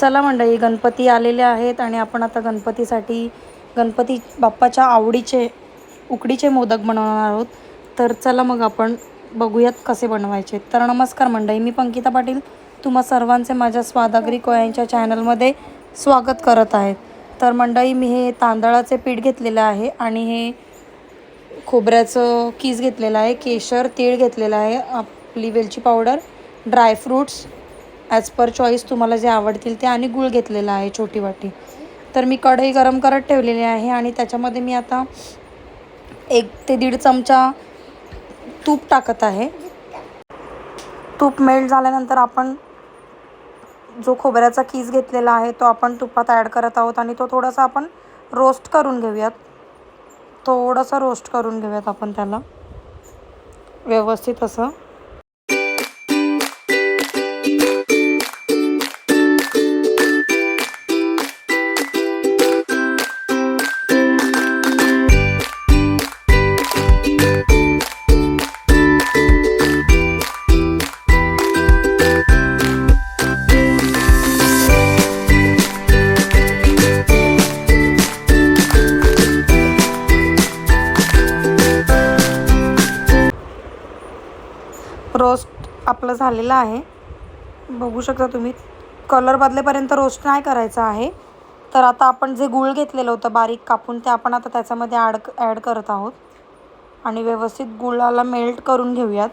चला मंडळी गणपती आलेले आहेत आणि आपण आता गणपतीसाठी गणपती बाप्पाच्या आवडीचे उकडीचे मोदक बनवणार आहोत. तर चला मग आपण बघूयात कसे बनवायचे. तर नमस्कार मंडळी मी पंकिता पाटील. तुम्हा सर्वांचे माझ्या स्वादागरी कोयांच्या चॅनलमध्ये स्वागत करत आहे. तर मंडळी मी हे तांदळाचे पीठ घेतलेलं आहे आणि हे खोबऱ्याचं कीस घेतलेलं आहे केशर तीळ घेतलेलं आहे आपली वेलची powder dry fruits as per choice तुम्हाला जे आवडतील ते आणि गूळ घेतलेला आहे छोटी वाटी. तर मी कढई गरम करत ठेवलेली आहे आणि त्याच्यामध्ये मी आता एक ते दीड चमचा तूप टाकत आहे. तूप मेल्ट झाल्यानंतर आपण जो खोबऱ्याचा कीस घेतलेला आहे तो आपण तुपात ॲड करत आहोत आणि तो थोडासा आपण रोस्ट करून घेऊयात. थोडंसं रोस्ट करून घेऊयात आपण त्याला. व्यवस्थित असं. चांगलं झालेलं आहे. बघू शकता तुम्ही कलर बदलेपर्यंत रोस्ट नाही करायचा आहे. तर आता आपण जे गूळ घेतलेलं होतं बारीक कापून ते आपण आता त्याच्यामध्ये ॲड ॲड करत आहोत. आणि व्यवस्थित गुळाला मेल्ट करून घेऊयात.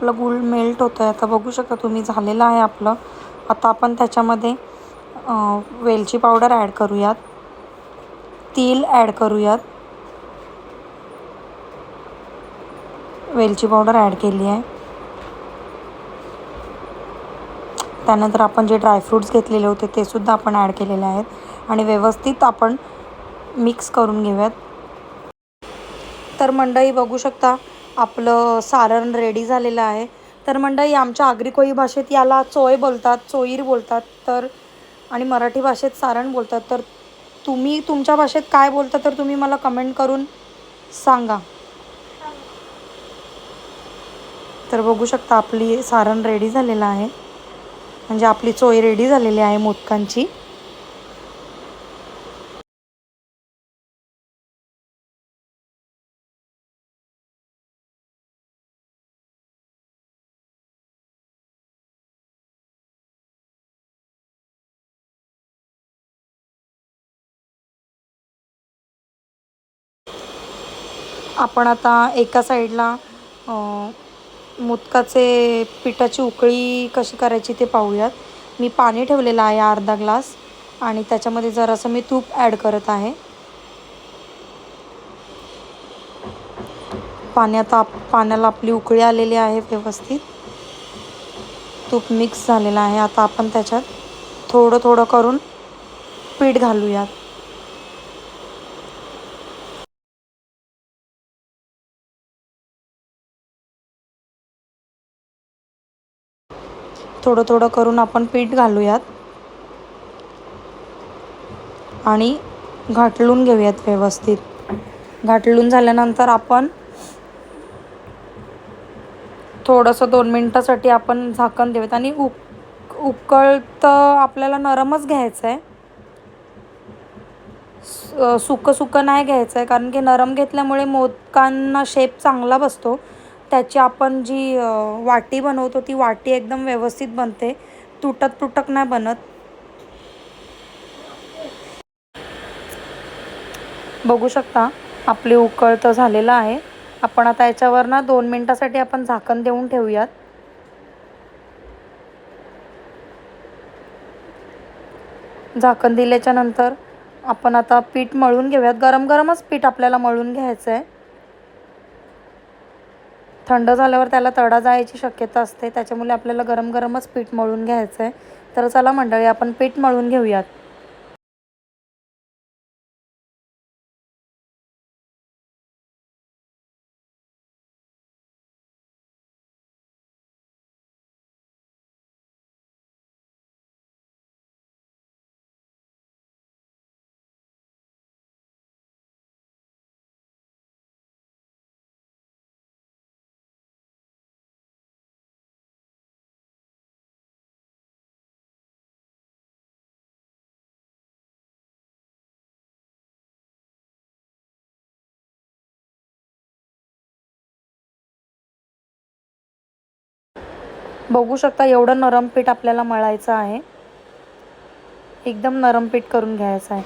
आपलं गुळ मेल्ट होतं आहे आता बघू शकता तुम्ही झालेलं आहे आपलं. आता आपण त्याच्यामध्ये वेलची पावडर ॲड करूयात. तेल ॲड करूयात. वेलची पावडर ॲड केली आहे. त्यानंतर आपण जे ड्रायफ्रूट्स घेतलेले होते ते सुद्धा आपण ॲड केलेले आहेत. आणि व्यवस्थित आपण मिक्स करून घेऊयात. तर मंडळी बघू शकता आपलं सारण रेडी झालेलं आहे. तर मंडळी आमच्या आगरी कोळी भाषेत याला चोय बोलतात चोईर बोलतात तर आणि मराठी भाषेत सारण बोलतात. तर तुम्ही तुमच्या भाषेत काय बोलता तर तुम्ही मला कमेंट करून सांगा. तर बघू शकता आपली सारण रेडी झालेलं आहे. म्हणजे आपली चोय रेडी झालेली आहे मोदकांची. आपण आता एका साईडला मुदकाचे मोदकाचे पिठाची उकळी कशी करायची ते पाहूयात. मी पाणी ठेवलेलं आहे अर्धा ग्लास आणि त्याच्यामध्ये जरासं मी तूप ॲड करत आहे. पाण्यात आप पाण्याला आपली उकळी आलेली आहे व्यवस्थित. तूप मिक्स झालेलं आहे. आता आपण त्याच्यात थोडं थोडं करून पीठ घालूयात. थोडं थोडं करून आपण पीठ घालूयात. आणि घाटलून घेऊयात व्यवस्थित. घाटलून झाल्यानंतर आपण थोडंसं दोन मिनटासाठी आपण झाकण देऊयात. आणि उक उकळतं आपल्याला नरमच घ्यायचं आहे सुकं सुकं नाही घ्यायचं आहे कारण की नरम घेतल्यामुळे मोदकांना शेप चांगला बसतो. त्याची आपण जी वाटी बनवतो ती वाटी एकदम व्यवस्थित बनते. तुटक तुटक नाही बनत. बघू शकता आपले उकळतं झालेलं आहे. आपण आता याच्यावर ना दोन मिनटासाठी आपण झाकण देऊन ठेवूयात. झाकण दिल्याच्या नंतर आपण आता पीठ मळून घेऊयात. गरम गरमच पीठ आपल्याला मळून घ्यायचं आहे थंड झाल्यावर त्याला तडा जायची शक्यता असते. त्याच्यामुळे आपल्याला गरम गरमच पीठ मळून घ्यायचं आहे तर चला मंडळी आपण पीठ मळून घेऊयात. बघू शकता एवढं नरम पीठ आपल्याला मळायचं आहे. एकदम नरम पीठ करून घ्यायचं आहे.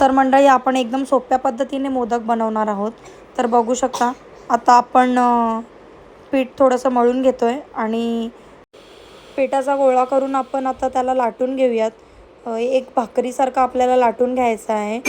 तर मंडळी आपण एकदम सोप्या पद्धतीने मोदक बनवणार आहोत. तर बघू शकता आता आपण पीठ थोडंसं मळून घेतो आहे आणि पिठाचा गोळा करून आपण आता त्याला लाटून घेऊयात. एक भाकरीसारखं आपल्याला लाटून घ्यायचं आहे.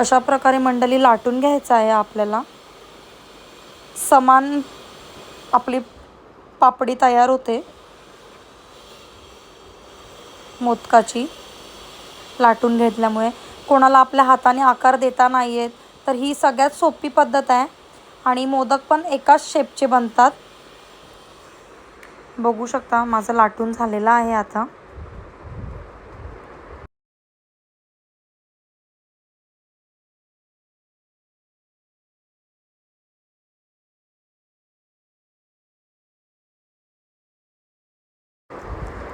अशा प्रकारे मंडळी लाटून घ्यायचं आहे आपल्याला. समान आपली पापडी तयार होते. मोदकाची. लाटून घेतल्यामुळे. कोणाला आपल्या हाताने आकार देता नाही आहेत तर ही सगळ्यात सोपी पद्धत आहे. आणि मोदक पण एकाच शेपचे बनतात. बघू शकता माझं लाटून झालेलं आहे आता.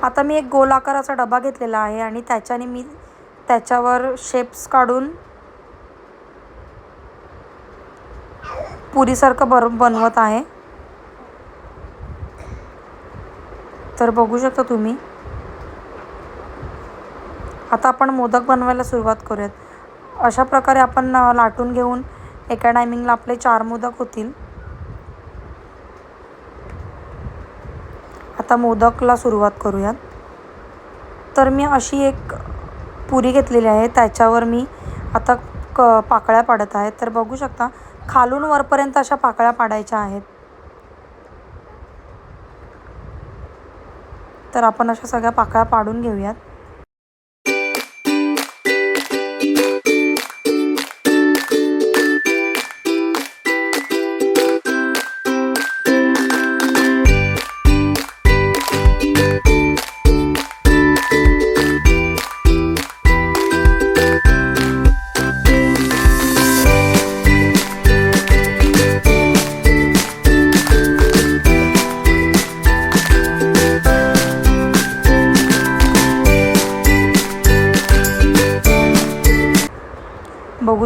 आता मी एक गोल आकाराचा डबा घेतलेला आहे आणि त्याच्याने मी त्याच्यावर शेप्स काढून पुरीसारखं बर बनवत आहे. तर बघू शकता तुम्ही. आता आपण मोदक बनवायला सुरुवात करूयात. अशा प्रकारे आपण लाटून घेऊन एका टायमिंगला आपले चार मोदक होतील. आता मोदकला सुरुवात करूयात. तर मी अशी एक पुरी घेतलेली आहे. त्याच्यावर मी आता क पाकळ्या पाडत आहे. तर बघू शकता खालून वरपर्यंत अशा पाकळ्या पाडायच्या आहेत. तर आपण अशा सगळ्या पाकळ्या पाडून घेऊयात.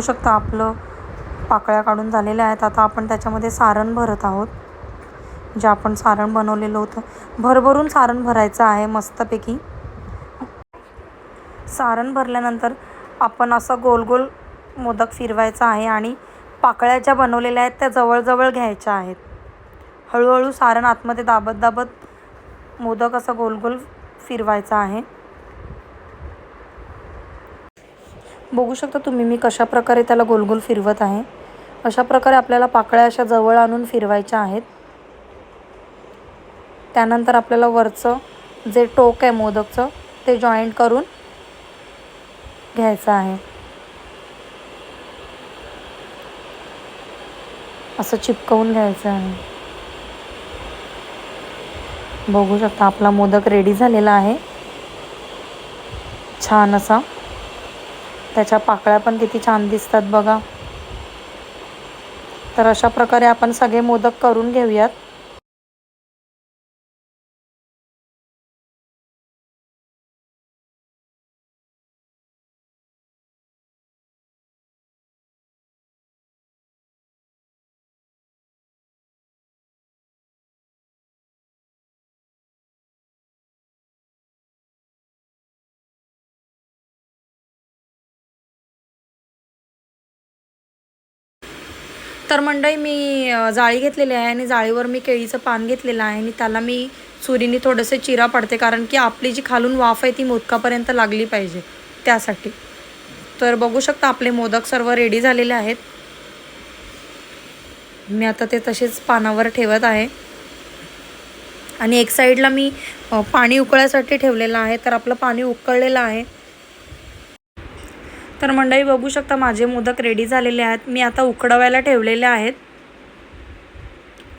बघू शकता आपलं पाकळ्या काढून झालेल्या आहेत. आता आपण त्याच्यामध्ये सारण भरत आहोत. जे आपण सारण बनवलेलं होतं. भरभरून सारण भरायचं आहे मस्तपैकी. सारण भरल्यानंतर आपण असं गोल गोल मोदक फिरवायचा आहे आणि पाकळ्या ज्या बनवलेल्या आहेत त्या जवळजवळ घ्यायच्या आहेत. हळूहळू सारण आतमध्ये दाबत दाबत मोदक असं गोल गोल फिरवायचा आहे. बघू शकता तुम्ही मी कशा प्रकारे त्याला गोल गोल फिरवत आहे. अशा प्रकारे आपल्याला पाकळ्या अशा जवळ आणून फिरवायच्या आहेत. त्यानंतर आपल्याला वरचं जे टोक आहे मोदकचं ते जॉईंट करून घ्यायचं आहे. असं चिपकवून घ्यायचं आहे. बघू शकता आपला मोदक रेडी झालेला आहे. छान असा. त्याच्या पाकळ्या पण किती छान दिसतात बघा. तर अशा प्रकारे आपण सगळे मोदक करून घेऊयात. तर मंडळी मी जाळी घेतलेली आहे आणि जाळीवर मी केळीचं पान घेतलेलं आहे आणि त्याला मी सुरीने थोडंसं चिरा पडते कारण की आपली जी खालून वाफ आहे ती मोदकापर्यंत लागली पाहिजे त्यासाठी. तर बघू शकता आपले मोदक सर्व रेडी झालेले आहेत. मी आता ते तसेच पानावर ठेवत आहे. आणि एक साईडला मी पाणी उकळायसाठी ठेवलेलं आहे. तर आपलं पाणी उकळलेलं आहे. तर मंडळी बघू शकता माझे मोदक रेडी झालेले आहेत. मी आता उकडवायला ठेवलेले आहेत.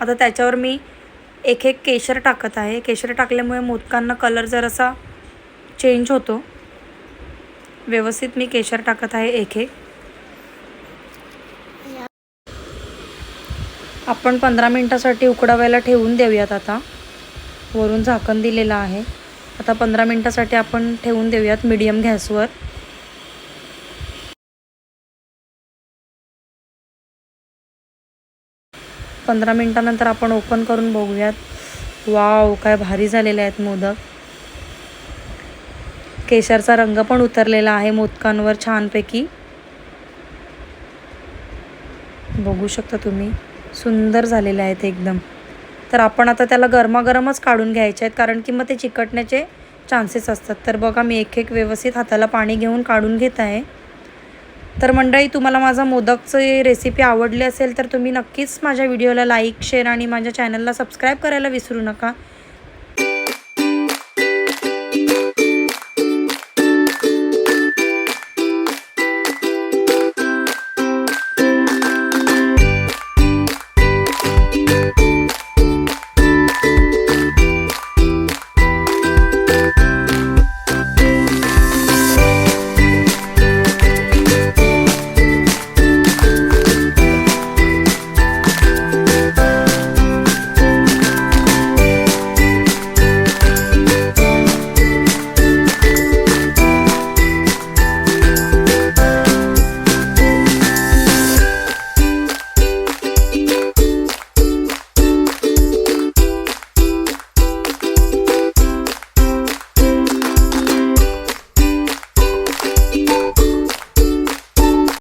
आता त्याच्यावर मी एक एक केशर टाकत आहे. केशर टाकल्यामुळे मोदकांना कलर जरासा चेंज होतो. व्यवस्थित मी केशर टाकत आहे एक एक आपण पंधरा मिनटासाठी उकडावायला ठेवून देऊयात आता. वरून झाकण दिलेलं आहे. आता पंधरा मिनटासाठी आपण ठेवून देऊयात मीडियम गॅसवर. पंधरा मिनटानंतर आपण ओपन करून बघूयात. वाव काय भारी झालेले आहेत मोदक. केशरचा रंग पण उतरलेला आहे मोदकांवर छानपैकी. बघू शकता तुम्ही सुंदर झालेले आहेत एकदम. तर आपण आता त्याला गरमागरमच काढून घ्यायचे आहेत कारण की मग ते चिकटण्याचे चान्सेस असतात. तर बघा मी एक एक व्यवस्थित हाताला पाणी घेऊन काढून घेत आहे. तर मंडळी तुम्हाला माझा मोदकचे रेसिपी आवडली असेल तर तुम्ही नक्कीच माझ्या व्हिडिओला लाईक शेअर आणि माझ्या चॅनलला सबस्क्राईब करायला विसरू नका.